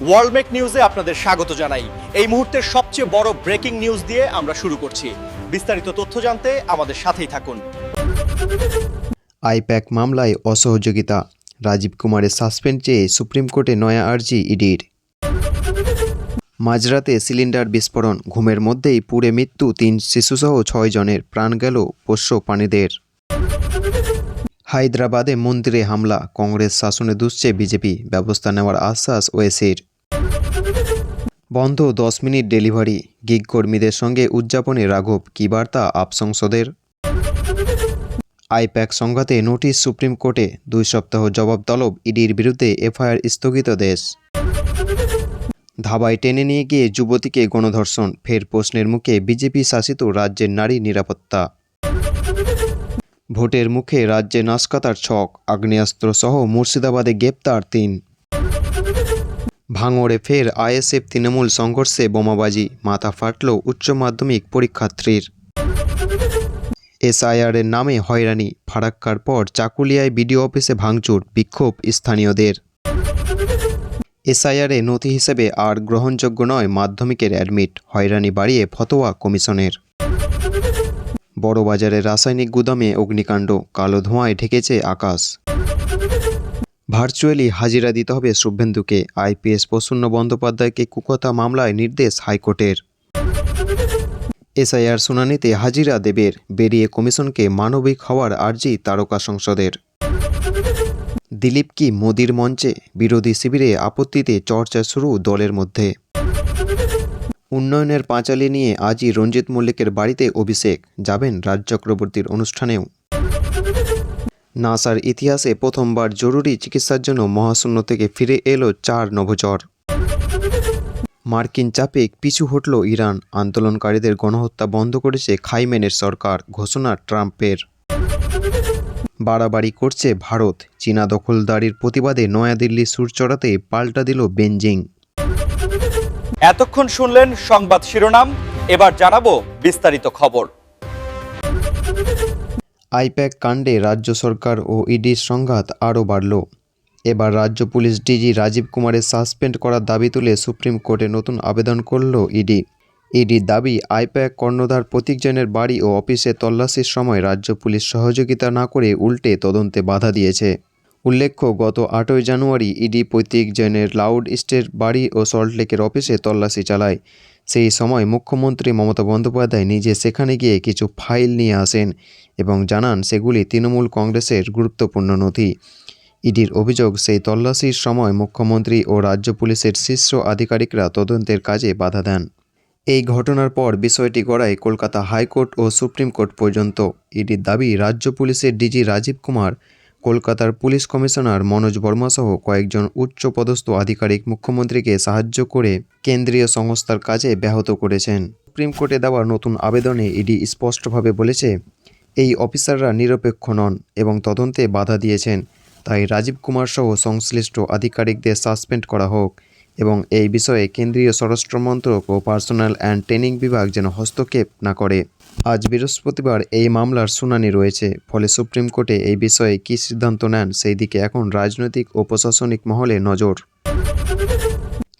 ওয়ার্ল্ডমেক নিউজে আপনাদের স্বাগত জানাই। এই মুহূর্তের সবচেয়ে বড় ব্রেকিং নিউজ দিয়ে আমরা শুরু করছি। বিস্তারিত তথ্য জানতে আমাদের সাথেই থাকুন। আইপ্যাক মামলায় অসহযোগিতা। রাজীব কুমারের সাসপেন্ড চেয়ে সুপ্রিম কোর্টে নয়া আর্জি ইডির। মাঝরাতে সিলিন্ডার বিস্ফোরণ। ঘুমের মধ্যেই পুড়ে মৃত্যু তিন শিশুসহ ছয় জনের। প্রাণ গেল পোষ্য প্রাণীদের। হায়দ্রাবাদে মন্দিরে হামলা, কংগ্রেস শাসনে দুষছে বিজেপি, ব্যবস্থা নেওয়ার আশ্বাস ওয়েসির। বন্ধ দশ মিনিট ডেলিভারি, গিগ কর্মীদের সঙ্গে উদযাপনে রাঘব, কী বার্তা আপ সংসদের? আইপ্যাক সংঘাতে নোটিশ সুপ্রিম কোর্টে দুই সপ্তাহ জবাব তলব ইডির বিরুদ্ধে এফআইআর স্থগিত দেশ। ধাবায় টেনে নিয়ে গিয়ে যুবতীকে গণধর্ষণ, ফের প্রশ্নের মুখে বিজেপি শাসিত রাজ্যের নারী নিরাপত্তা। ভোটের মুখে রাজ্যে নাশকাতার ছক আগ্নেয়াস্ত্র সহ মুর্শিদাবাদে গ্রেপ্তার তিন। ভাঙড়ে ফের আইএসএফ তৃণমূল সংঘর্ষে বোমাবাজি, মাথা ফাটল উচ্চ মাধ্যমিক পরীক্ষার্থীর। এসআইআরের নামে হয়রানি, ফারাক্কার পর চাকুলিয়ায় বিডিও অফিসে ভাঙচুর, বিক্ষোভ স্থানীয়দের। এসআইআরে নথি হিসেবে আর গ্রহণযোগ্য নয় মাধ্যমিকের অ্যাডমিট, হয়রানি বাড়িয়ে ফতোয়া কমিশনের। বড়বাজারের রাসায়নিক গুদামে অগ্নিকাণ্ড, কালো ধোঁয়ায় ঢেকেছে আকাশ। ভার্চুয়ালি হাজিরা দিতে হবে শুভেন্দুকে। আইপিএস প্রসন্ন বন্দ্যোপাধ্যায়কে কুকথা মামলায় নির্দেশ হাইকোর্টের। এসআইআর শুনানিতে হাজিরা দেবের। বেরিয়ে কমিশনকে মানবিক হওয়ার আর্জি তারকা সংসদের। দিলীপ কি মোদির মঞ্চে? বিরোধী শিবিরে আপত্তিতে চর্চা শুরু দলের মধ্যে। উন্নয়নের পাঁচালি নিয়ে আজই রঞ্জিত মল্লিকের বাড়িতে অভিষেক, যাবেন রাজ চক্রবর্তীর অনুষ্ঠানেও। নাসার ইতিহাসে প্রথমবার জরুরি চিকিৎসার জন্য মহাশূন্য থেকে ফিরে এলো চার নভোচর। মার্কিন চাপে পিছু হটল ইরান, আন্দোলনকারীদের গণহত্যা বন্ধ করেছে খাইমেনের সরকার, ঘোষণা ট্রাম্পের। বাড়াবাড়ি করছে ভারত, চীনা দখলদারির প্রতিবাদে নয়াদিল্লি সুর চড়াতে পাল্টা দিল বেঞ্জিং এতক্ষণ শুনলেন সংবাদ শিরোনাম, এবার জানাব বিস্তারিত খবর। আইপ্যাক কাণ্ডে রাজ্য সরকার ও ইডির সংঘাত আরও বাড়ল। এবার রাজ্য পুলিশ ডিজি রাজীব কুমারের সাসপেন্ড করার দাবি তুলে সুপ্রিম কোর্টে নতুন আবেদন করল ইডি। ইডির দাবি, আইপ্যাক কর্ণধার প্রতীক জৈনের বাড়ি ও অফিসে তল্লাশির সময় রাজ্য পুলিশ সহযোগিতা না করে উল্টে তদন্তে বাধা দিয়েছে। উল্লেখ্য, গত আটই জানুয়ারি ইডি পৈতৃক জৈনের লাউড ইস্টের বাড়ি ও সল্টলেকের অফিসে তল্লাশি চালায়। সেই সময় মুখ্যমন্ত্রী মমতা বন্দ্যোপাধ্যায় নিজে সেখানে গিয়ে কিছু ফাইল নিয়ে আসেন এবং জানান সেগুলি তৃণমূল কংগ্রেসের গুরুত্বপূর্ণ নথি। ইডির অভিযোগ, সেই তল্লাশির সময় মুখ্যমন্ত্রী ও রাজ্য পুলিশের শীর্ষ আধিকারিকরা তদন্তের কাজে বাধা দেন। এই ঘটনার পর বিষয়টি গড়ায় কলকাতা হাইকোর্ট ও সুপ্রিম কোর্ট পর্যন্ত। ইডির দাবি, রাজ্য পুলিশের ডিজি রাজীব কুমার কলকাতার পুলিশ কমিশনার মনোজ বর্মা সহ কয়েকজন উচ্চপদস্থ আধিকারিক মুখ্যমন্ত্রীকে সাহায্য করে কেন্দ্রীয় সংস্থার কাজে ব্যাহত করেছেন। সুপ্রিম কোর্টে দেওয়া নতুন আবেদনে ইডি স্পষ্টভাবে বলেছে, এই অফিসাররা নিরপেক্ষ নন এবং তদন্তে বাধা দিয়েছেন। তাই রাজীব কুমার সহ সংশ্লিষ্ট আধিকারিকদের সাসপেন্ড করা হোক। এবং এই বিষয়ে কেন্দ্রীয় স্বরাষ্ট্র মন্ত্রক ও পার্সোনাল অ্যান্ড ট্রেনিং বিভাগ যেন হস্তক্ষেপ না করে। আজ বৃহস্পতিবার এই মামলার শুনানি রয়েছে, ফলে সুপ্রিম কোর্টে এই বিষয়ে কী সিদ্ধান্ত নেন সেই দিকে এখন রাজনৈতিক ও প্রশাসনিক মহলে নজর।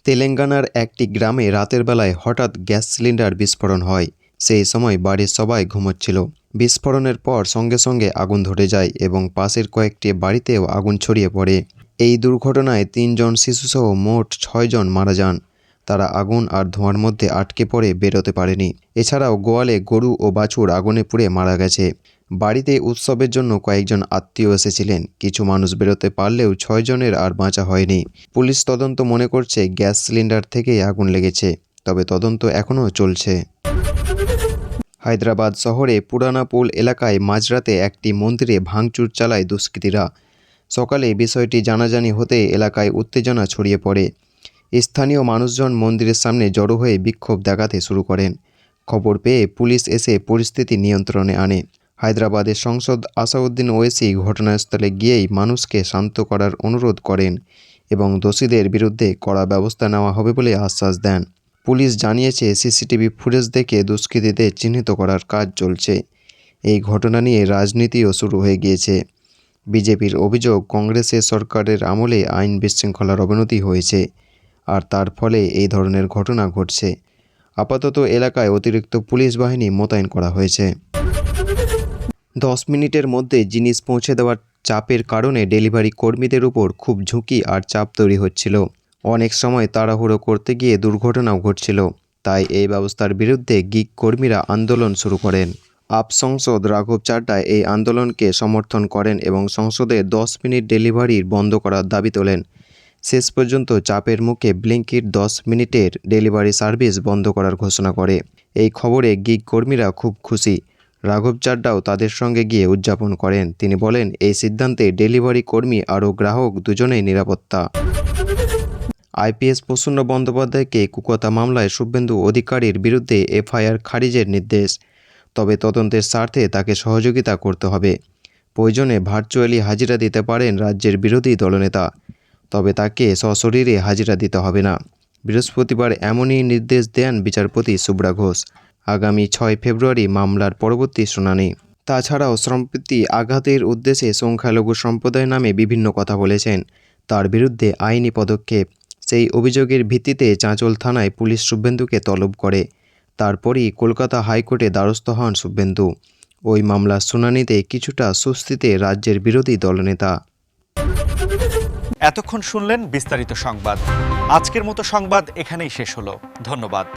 তেলেঙ্গানার একটি গ্রামে রাতের বেলায় হঠাৎ গ্যাস সিলিন্ডার বিস্ফোরণ হয়। সেই সময় বাড়ির সবাই ঘুমোচ্ছিল। বিস্ফোরণের পর সঙ্গে সঙ্গে আগুন ধরে যায় এবং পাশের কয়েকটি বাড়িতেও আগুন ছড়িয়ে পড়ে। এই দুর্ঘটনায় তিনজন শিশুসহ মোট ছয়জন মারা যান। তারা আগুন আর ধোঁয়ার মধ্যে আটকে পড়ে বেরোতে পারেনি। এছাড়াও গোয়ালে গরু ও বাছুর আগুনে পুড়ে মারা গেছে। বাড়িতে উৎসবের জন্য কয়েকজন আত্মীয় এসেছিলেন। কিছু মানুষ বেরোতে পারলেও ছয়জনের আর বাঁচা হয়নি। পুলিশ তদন্ত মনে করছে গ্যাস সিলিন্ডার থেকেই আগুন লেগেছে, তবে তদন্ত এখনও চলছে। হায়দ্রাবাদ শহরে পুরানাপুল এলাকায় মাঝরাতে একটি মন্দিরে ভাঙচুর চালায় দুষ্কৃতীরা। সকালে বিষয়টি জানাজানি হতে এলাকায় উত্তেজনা ছড়িয়ে পড়ে। স্থানীয় মানুষজন মন্দিরের সামনে জড়ো হয়ে বিক্ষোভ দেখাতে শুরু করেন। খবর পেয়ে পুলিশ এসে পরিস্থিতি নিয়ন্ত্রণে আনে। হায়দ্রাবাদের সংসদ আসাউদ্দিন ওয়েসি ঘটনাস্থলে গিয়েই মানুষকে শান্ত করার অনুরোধ করেন এবং দোষীদের বিরুদ্ধে কড়া ব্যবস্থা নেওয়া হবে বলে আশ্বাস দেন। পুলিশ জানিয়েছে, সিসিটিভি ফুটেজ দেখে দুষ্কৃতীদের চিহ্নিত করার কাজ চলছে। এই ঘটনা নিয়ে রাজনীতিও শুরু হয়ে গিয়েছে। বিজেপির অভিযোগ, কংগ্রেসের সরকারের আমলে আইন বিশৃঙ্খলার অবনতি হয়েছে আর তার ফলে এই ধরনের ঘটনা ঘটছে। আপাতত এলাকায় অতিরিক্ত পুলিশ বাহিনী মোতায়েন করা হয়েছে। দশ মিনিটের মধ্যে জিনিস পৌঁছে দেওয়ার চাপের কারণে ডেলিভারি কর্মীদের উপর খুব ঝুঁকি আর চাপ তৈরি হচ্ছিল। অনেক সময় তাড়াহুড়ো করতে গিয়ে দুর্ঘটনাও ঘটছিল, তাই এই ব্যবস্থার বিরুদ্ধে গিক কর্মীরা আন্দোলন শুরু করেন। আপ সংসদ রাঘব চাড্ডা এই আন্দোলনকে সমর্থন করেন এবং সংসদে দশ মিনিট ডেলিভারির বন্ধ করার দাবি তোলেন। শেষ পর্যন্ত চাপের মুখে ব্লিঙ্কিট দশ মিনিটের ডেলিভারি সার্ভিস বন্ধ করার ঘোষণা করে। এই খবরে গিগ কর্মীরা খুব খুশি। রাঘব চাড্ডাও তাদের সঙ্গে গিয়ে উদযাপন করেন। তিনি বলেন, এই সিদ্ধান্তে ডেলিভারি কর্মী আরও গ্রাহক দুজনেই নিরাপত্তা। আইপিএস প্রসন্ন বন্দ্যোপাধ্যায়কে কুকতা মামলায় শুভেন্দু অধিকারীর বিরুদ্ধে এফআইআর খারিজের নির্দেশ। তবে তদন্তের স্বার্থে তাকে সহযোগিতা করতে হবে। প্রয়োজনে ভার্চুয়ালি হাজিরা দিতে পারেন রাজ্যের বিরোধী দলনেতা। তবে তাকে সশরীরে হাজিরা দিতে হবে না। বৃহস্পতিবার এমনই নির্দেশ দেন বিচারপতি সুব্রা ঘোষ। আগামী ছয় ফেব্রুয়ারি মামলার পরবর্তী শুনানি। তাছাড়াও সম্প্রতি আঘাতের উদ্দেশ্যে সংখ্যালঘু সম্প্রদায় নামে বিভিন্ন কথা বলেছেন। তার বিরুদ্ধে আইনি পদক্ষেপ। সেই অভিযোগের ভিত্তিতে চাঁচল থানায় পুলিশ শুভেন্দুকে তলব করে। তারপরই কলকাতা হাইকোর্টে দ্বারস্থ হন শুভেন্দু। ওই মামলার শুনানিতে কিছুটা স্বস্তিতে রাজ্যের বিরোধী দলনেতা। এতক্ষণ শুনলেন বিস্তারিত সংবাদ। আজকের মতো সংবাদ এখানেই শেষ হলো। ধন্যবাদ।